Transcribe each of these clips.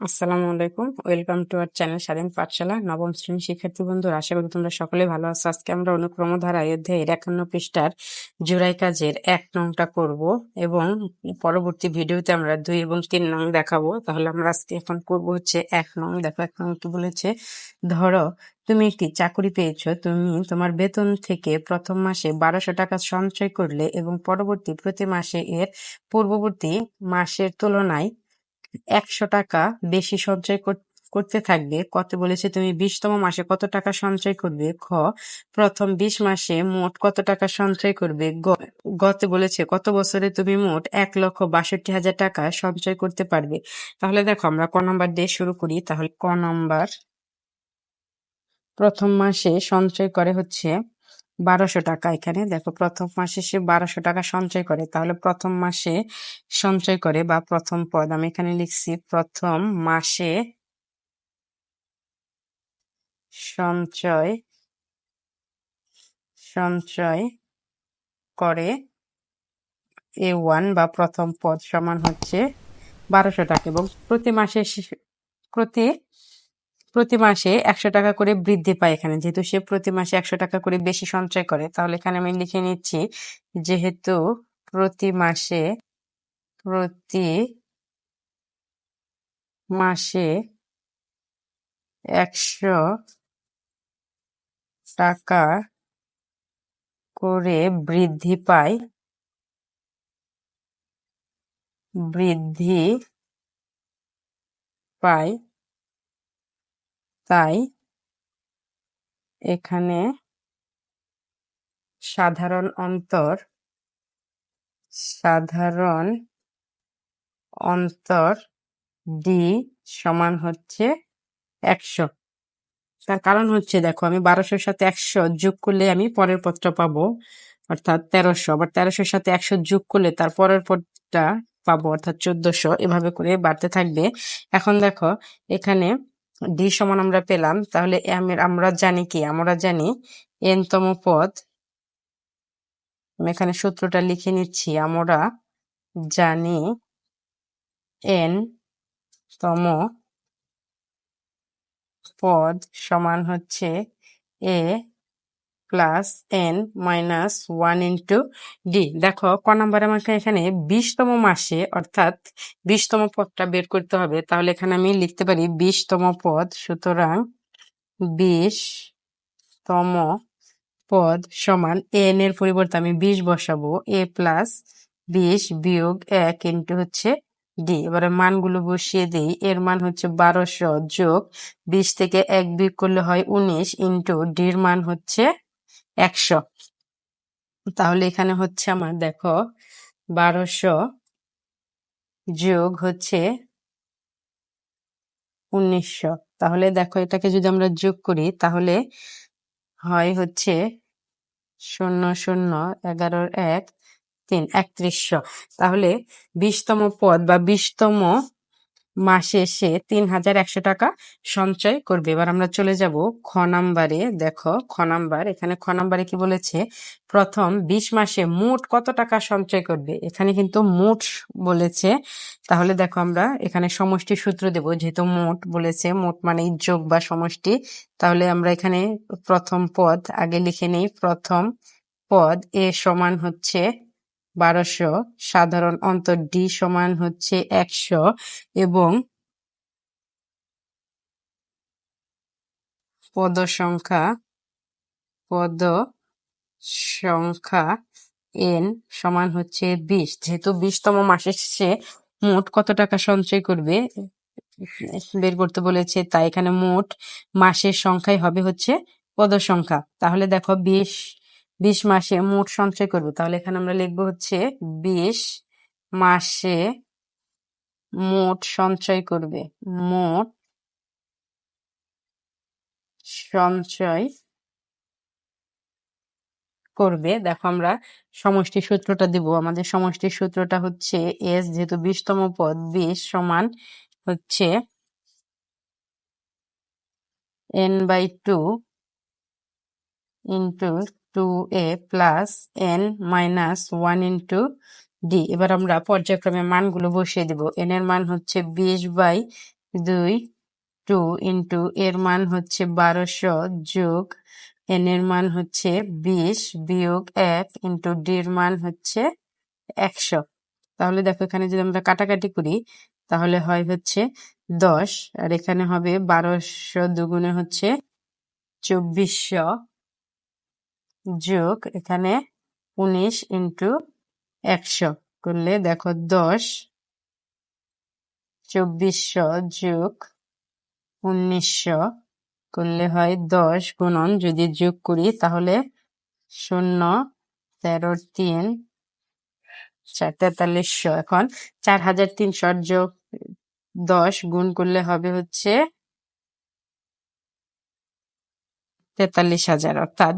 আসসালামু আলাইকুম। Welcome to our channel স্বাধীন পাঠশালা, নবম শ্রেণি শিক্ষার্থী বন্ধুরা, আশা করি তোমরা সকলে ভালো আছো। আজকে আমরা অনুক্রম ধারা অধ্যায়ের একান্ন পৃষ্ঠার জোড়াই কাজের এক নংটা করব এবং পরবর্তী ভিডিওতে আমরা দুই এবং তিন নং দেখাবো। তাহলে আমরা আজকে এখন করব হচ্ছে এক নং। দেখো, এক নং কি বলেছে? ধরো, তুমি একটি চাকরি পেয়েছ। তুমি তোমার বেতন থেকে প্রথম মাসে বারোশো টাকা সঞ্চয় করলে এবং পরবর্তী প্রতি মাসে এর পূর্ববর্তী মাসের তুলনায় একশো টাকা বেশি সঞ্চয় করতে থাকবে। কত বলেছে তুমি? বিশতম মাসে কত টাকা সঞ্চয় করবে? খ, প্রথম বিশ মাসে মোট কত টাকা সঞ্চয় করবে? গত বলেছে কত বছরে তুমি মোট এক লক্ষ বাষট্টি হাজার টাকা সঞ্চয় করতে পারবে? তাহলে দেখো আমরা ক নম্বর দিয়ে শুরু করি। তাহলে ক নম্বর, প্রথম মাসে সঞ্চয় করে হচ্ছে বারোশো টাকা এখানে। দেখো, প্রথম মাসে সে বারোশো টাকা সঞ্চয় করে। তাহলে প্রথম মাসে সঞ্চয় করে বা প্রথম পদ, আমি এখানে লিখছি, প্রথম মাসে সঞ্চয় সঞ্চয় করে এ ওয়ান বা প্রথম পদ সমান হচ্ছে বারোশো টাকা এবং প্রতি মাসে প্রতি প্রতি মাসে একশো টাকা করে বৃদ্ধি পায় এখানে। যেহেতু সে প্রতি মাসে একশো টাকা করে বেশি সঞ্চয় করে, তাহলে এখানে আমি লিখে নিচ্ছি, যেহেতু প্রতি মাসে প্রতি মাসে একশো টাকা করে বৃদ্ধি পায় বৃদ্ধি পায় তাই এখানে সাধারণ অন্তর সাধারণ অন্তর ডি সমান হচ্ছে একশো। তার কারণ হচ্ছে দেখো, আমি বারোশোর সাথে একশো যোগ করলে আমি পরের পদটা পাবো, অর্থাৎ তেরোশো। আবার তেরোশোর সাথে একশো যোগ করলে তার পরের পদটা পাবো, অর্থাৎ চোদ্দশো। এভাবে করে বাড়তে থাকবে। এখন দেখো, এখানে ডি সমান আমরা পেলাম। তাহলে আমরা জানি কি? আমরা জানি এন তম পদ। এখানে সূত্রটা লিখে নিচ্ছি। আমরা জানি এন তম পদ সমান হচ্ছে a plus n minus one into d. দেখো, ক নাম্বার আমাকে এখানে বিশতম মাসে, অর্থাৎ বিশতম পদটা বের করতে হবে, তাহলে এখানে আমি লিখতে পারি বিশতম পদ, সুতরাং বিশতম পদ সমান এন এর পরিবর্তে আমি বিশ বসাবো, এ প্লাস বিশ বিয়োগ এক ইন্টু হচ্ছে ডি। এবারে মানগুলো বসিয়ে দিই, এর মান হচ্ছে বারোশো যোগ বিশ থেকে এক বিয়োগ করলে হয় উনিশ ইন্টু ডির মান হচ্ছে একশো। তাহলে এখানে হচ্ছে আমার, দেখো, বারোশো যোগ হচ্ছে উনিশশো। তাহলে দেখো, এটাকে যদি আমরা যোগ করি, তাহলে হয় হচ্ছে শূন্য শূন্য, এগারোর এক, তিন, একত্রিশশো। তাহলে বিশতম পদ বা বিশতম মাসে সে তিন হাজার একশো টাকা সঞ্চয় করবে। এবার আমরা চলে যাব খ নাম্বারে। দেখো, খ নাম্বার। এখানে খ নাম্বারে কি বলেছে? প্রথম, বিশ মাসে মোট কত টাকা সঞ্চয় করবে? এখানে কিন্তু মোট বলেছে। তাহলে দেখো আমরা এখানে সমষ্টি সূত্র দেব। যেহেতু মোট বলেছে, মোট মানে যোগ বা সমষ্টি। তাহলে আমরা এখানে প্রথম পদ আগে লিখে নেই। প্রথম পদ এ সমান হচ্ছে বারোশো। সাধারণ অন্তর ডি সমান হচ্ছে একশো এবং পদ সংখ্যা পদ সংখ্যা এন সমান হচ্ছে বিশ। যেহেতু বিশতম মাসে সে মোট কত টাকা সঞ্চয় করবে, বের করতে বলেছে, তাই এখানে মোট মাসের সংখ্যাই হবে হচ্ছে পদ সংখ্যা। তাহলে দেখো বিশ বিশ মাসে মোট সঞ্চয় করব। তাহলে এখানে আমরা লিখব হচ্ছে বিশ মাসে মোট সঞ্চয় করবে। মোট সঞ্চয় করবে। দেখো আমরা সমষ্টি সূত্রটা দিব। আমাদের সমষ্টির সূত্রটা হচ্ছে এস, যেহেতু বিশতম পদ, বিশ সমান হচ্ছে n by two into two a plus n minus one into d এবার আমরা পর্যায়ক্রমে মানগুলো বসিয়ে দিব। এন এর মান হচ্ছে বিশ বাই দুই টু ইন্টু এর মান হচ্ছে বারোশো যোগ এন এর মান হচ্ছে বিশ বিয়োগ এক ইন্টু ডির মান হচ্ছে একশো। তাহলে দেখো এখানে যদি আমরা কাটাকাটি করি, তাহলে হয় হচ্ছে দশ। আর এখানে হবে বারোশো দুগুণে হচ্ছে চব্বিশশো। যোগ এখানে উনিশ ইন্টু একশো। করলে দেখো দশ, চব্বিশশো যোগ উনিশশো করলে হয় দশ গুণন। যদি যোগ করি তাহলে শূন্য, তেরো, তিন, চার, তেতাল্লিশশো। এখন চার হাজার তিনশো যোগ দশ গুণ করলে হবে হচ্ছে তেতাল্লিশ হাজার। অর্থাৎ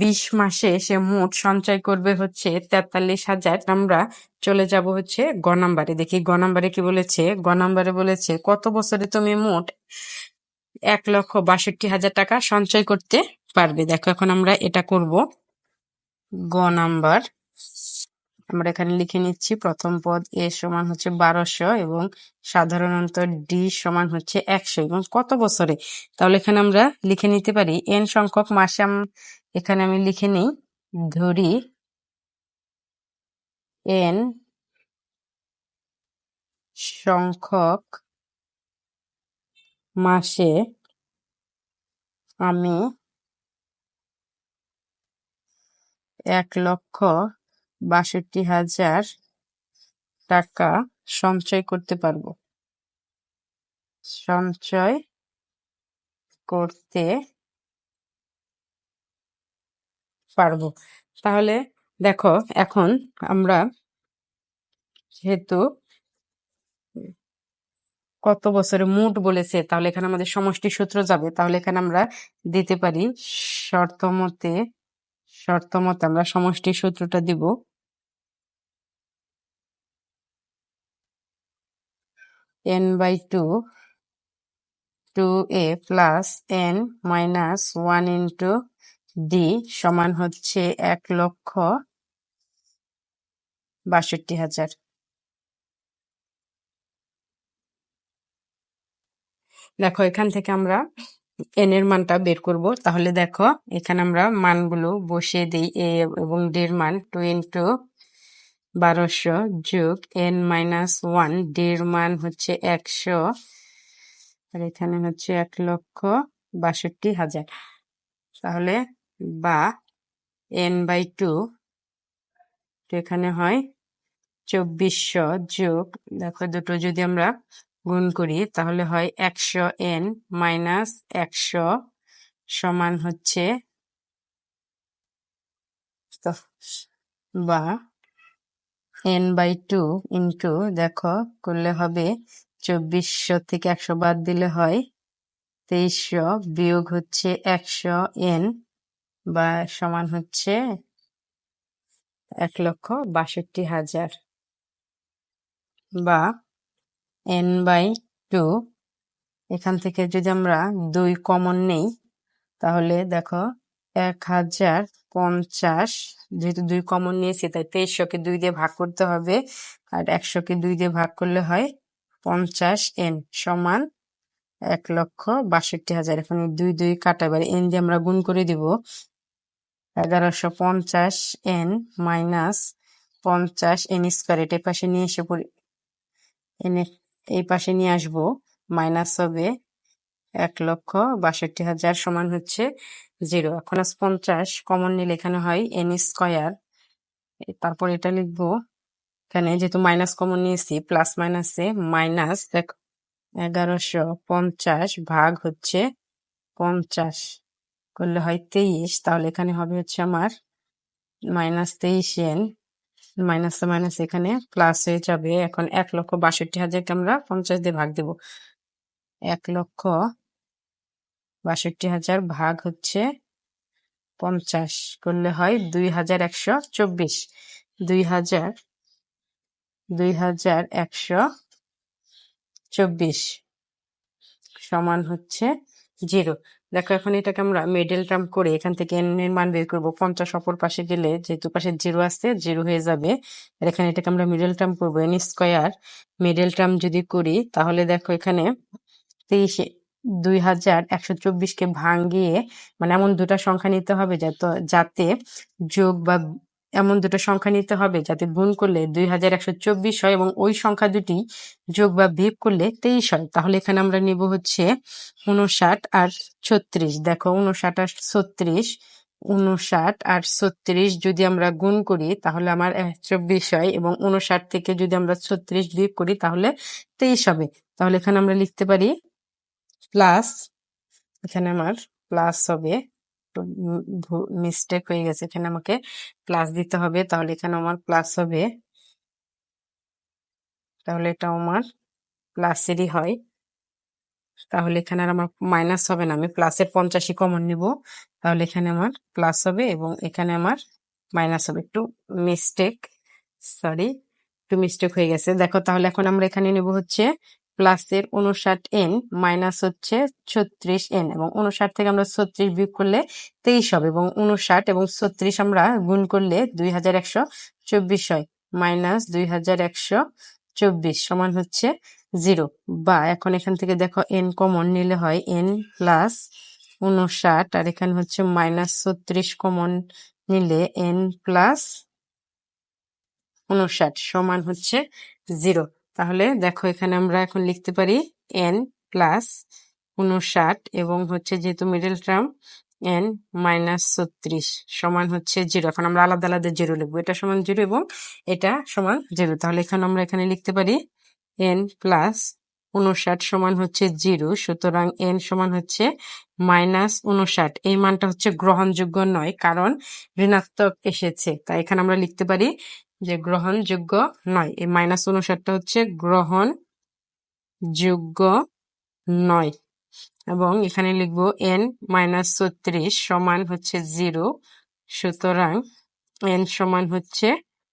বিশ মাসে সে মোট সঞ্চয় করবে হচ্ছে তেতাল্লিশ হাজার। আমরা চলে যাব হচ্ছে গ নাম্বারে। দেখি গ নাম্বারে কি বলেছে? গ নাম্বারে বলেছে, কত বছরে তুমি মোট এক লক্ষ বাষট্টি হাজার টাকা সঞ্চয় করতে পারবে? দেখো, এখন আমরা এটা করব। গ নাম্বার। আমরা এখানে লিখে নিচ্ছি, প্রথম পদ এ সমান হচ্ছে বারোশো এবং সাধারণত ডি সমান হচ্ছে একশো এবং কত বছরে? তাহলে এখানে আমরা লিখে নিতে পারি এন সংখ্যক মাসে এখানে আমি লিখে নিই, ধরি এন সংখ্যক মাসে আমি এক লক্ষ বাষট্টি হাজার টাকা সঞ্চয় করতে পারব। সঞ্চয় করতে পারব। তাহলে দেখো, এখন আমরা যেহেতু কত বছরে মুট বলেছে, তাহলে এখানে আমাদের সমষ্টি সূত্র যাবে। তাহলে এখানে আমরা দিতে পারি শর্ত মতে শর্ত মতে আমরা সমষ্টি সূত্রটা দিব by two two a plus n minus one into d সমান হচ্ছে এক লক্ষ বাষট্টি হাজার। দেখো, এখান থেকে আমরা এন এর মানটা বের করব। তাহলে দেখো, এখানে আমরা মানগুলো বসিয়ে দিই এ এবং ডি এর মান টু ইন্টু বারোশো যোগ এন মাইনাস ওয়ান ডি এর মান হচ্ছে একশো। আর এখানে হচ্ছে এক লক্ষ বাষট্টি হাজার। তাহলে বা এন বাই টু এখানে হয় চব্বিশশো যোগ, দেখো দুটো যদি আমরা গুণ করি, তাহলে হয় একশো এন মাইনাস একশো সমান হচ্ছে বা এন বাই টু ইন্টু দেখো, করলে হবে চব্বিশশো থেকে একশো বাদ দিলে হয় তেইশশো বিয়োগ হচ্ছে একশো এন বা সমান হচ্ছে এক লক্ষ বাষট্টি হাজার। বা এন বাই টু এখান থেকে যদি আমরা দুই কমন নেই, তাহলে দেখো এক হাজার পঞ্চাশ, যেহেতু দুই কমন নিয়েছি, তাই তেইশশোকে দুই দিয়ে ভাগ করতে হবে। আর একশোকে দুই দিয়ে ভাগ করলে হয় পঞ্চাশ এন সমান এক লক্ষ বাষট্টি হাজার। এখন দুই দুই কাটা, এবার এন দিয়ে আমরা গুণ করে দিব। এগারোশো পঞ্চাশ এন মাইনাস পঞ্চাশ এন স্কোয়ার এটা পাশে নিয়ে এসে এনে এই পাশে নিয়ে আসব। মাইনাস হবে এক লক্ষ বাষট্টি হাজার সমান হচ্ছে জিরো। এখন আজ পঞ্চাশ। কমন নিলে এখানে হয় এন স্কোয়ার তারপর এটা লিখব। এখানে যেহেতু মাইনাস কমন নিয়েছি প্লাস মাইনাসে মাইনাস দেখ, এগারোশো পঞ্চাশ ভাগ হচ্ছে পঞ্চাশ। করলে হয় তেইশ। তাহলে এখানে হবে হচ্ছে আমার মাইনাস তেইশ এন মাইনাস মাইনাস এখানে প্লাস হয়ে যাবে। এখন এক লক্ষ বাষট্টি হাজারকে আমরা পঞ্চাশ দিয়ে ভাগ দেব। এক লক্ষ বাষট্টি হাজার ভাগ হচ্ছে পঞ্চাশ, করলে হয় দুই হাজার একশো চব্বিশ। দুই হাজার দুই হাজার একশো চব্বিশ সমান হচ্ছে জিরো। দেখো এখন এটাকে আমরা মিডল টার্ম করে এখান থেকে এন এর মান বের করব। পঞ্চাশ অপর পাশে গেলে যেহেতু পাশে জিরো আসছে জিরো হয়ে যাবে। আর এখানে এটাকে আমরা মিডল টার্ম করব এন স্কোয়ার মিডল টার্ম যদি করি, তাহলে দেখো এখানে তেইশে দুই হাজার একশো চব্বিশকে ভাঙ্গিয়ে মানে এমন দুটা সংখ্যা নিতে হবে যাতে যাতে যোগ বা এমন দুটো সংখ্যা নিতে হবে যাতে গুণ করলে দুই হাজার একশো চব্বিশ হয় এবং ওই সংখ্যা দুটি যোগ বা বিয়োগ করলে তেইশ হয়। তাহলে এখানে আমরা নিব হচ্ছে উনষাট আর ছত্রিশ। দেখো উনষাট আর ছত্রিশ উনষাট আর ছত্রিশ যদি আমরা গুণ করি তাহলে আমার চব্বিশ হয় এবং উনষাট থেকে যদি আমরা ছত্রিশ বিয়োগ করি তাহলে তেইশ হবে। তাহলে এখানে আমরা লিখতে পারি প্লাস এখানে আমার প্লাস হবে। মিস্টেক হয়ে গেছে। এখানে আমাকে প্লাস দিতে হবে। তাহলে এখানে আমার প্লাস হবে। তাহলে এটা আমার প্লাসেরই হয়। তাহলে এখানে আর আমার মাইনাস হবে না। আমি প্লাসের পঞ্চাশই কমন নিব। তাহলে এখানে আমার প্লাস হবে এবং এখানে আমার মাইনাস হবে। একটু মিস্টেক সরি একটু মিস্টেক হয়ে গেছে। দেখো, তাহলে এখন আমরা এখানে নেব হচ্ছে প্লাসের উনষাট এন মাইনাস হচ্ছে ছত্রিশ এন এবং উনষাট থেকে আমরা ছত্রিশ বিয়োগ করলে তেইশ হবে এবং উনষাট এবং ছত্রিশ আমরা গুণ করলে দুই হাজার একশো চব্বিশ হয়। মাইনাস দুই হাজার একশো চব্বিশ সমান হচ্ছে জিরো বা এখন এখান থেকে দেখো এন কমন নিলে হয় এন প্লাস উনষাট আর এখানে হচ্ছে মাইনাস ছত্রিশ কমন নিলে এন প্লাস উনষাট সমান হচ্ছে জিরো তাহলে দেখো এখানে আমরা এখন লিখতে পারি এন প্লাস উনষাট এবং হচ্ছে যেহেতু মিডল টার্ম এন মাইনাস ছত্রিশ সমান হচ্ছে জিরো এখন আমরা আলাদা আলাদা জিরো লিখব। এটা সমান জিরো এবং এটা সমান জিরো তাহলে এখানে আমরা এখানে লিখতে পারি এন প্লাস উনষাট সমান হচ্ছে জিরো সুতরাং এন সমান হচ্ছে মাইনাস উনষাট। এই মানটা হচ্ছে গ্রহণযোগ্য নয়, কারণ ঋণাত্মক এসেছে। তাই এখানে আমরা লিখতে পারি যে গ্রহণযোগ্য নয়। এই মাইনাস উনষাটটা হচ্ছে গ্রহণ যোগ্য নয়। এবং এখানে লিখব এন মাইনাস ছত্রিশ সমান হচ্ছে জিরো সুতরাং এন সমান হচ্ছে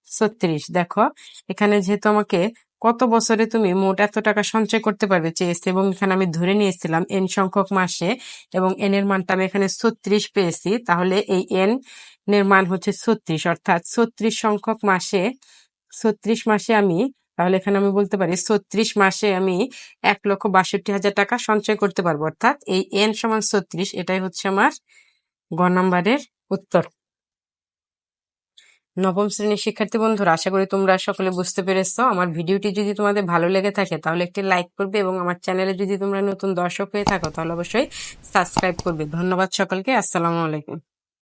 ছত্রিশ। দেখো, এখানে যেহেতু আমাকে কত বছরে তুমি মোট এত টাকা সঞ্চয় করতে পারবে চেয়েছে? এবং এখানে আমি ধরে নিয়েছিলাম এন সংখ্যক মাসে এবং এন এর মানটা আমি এখানে ছত্রিশ পেয়েছি। তাহলে এই এন এর মান হচ্ছে ছত্রিশ, অর্থাৎ ছত্রিশ সংখ্যক মাসে, ছত্রিশ মাসে আমি, তাহলে এখানে আমি বলতে পারি ছত্রিশ মাসে আমি এক লক্ষ বাষট্টি হাজার টাকা সঞ্চয় করতে পারব। অর্থাৎ এই এন সমান ছত্রিশ, এটাই হচ্ছে আমার গ নাম্বারের উত্তর। নবম শ্রেণির শিক্ষার্থী বন্ধুরা, আশা করি তোমরা সকলে বুঝতে পেরেছ। আমার ভিডিওটি যদি তোমাদের ভালো লেগে থাকে, তাহলে একটি লাইক করবে এবং আমার চ্যানেলে যদি তোমরা নতুন দর্শক হয়ে থাকো, তাহলে অবশ্যই সাবস্ক্রাইব করবে। ধন্যবাদ সকলকে, আসসালামু আলাইকুম।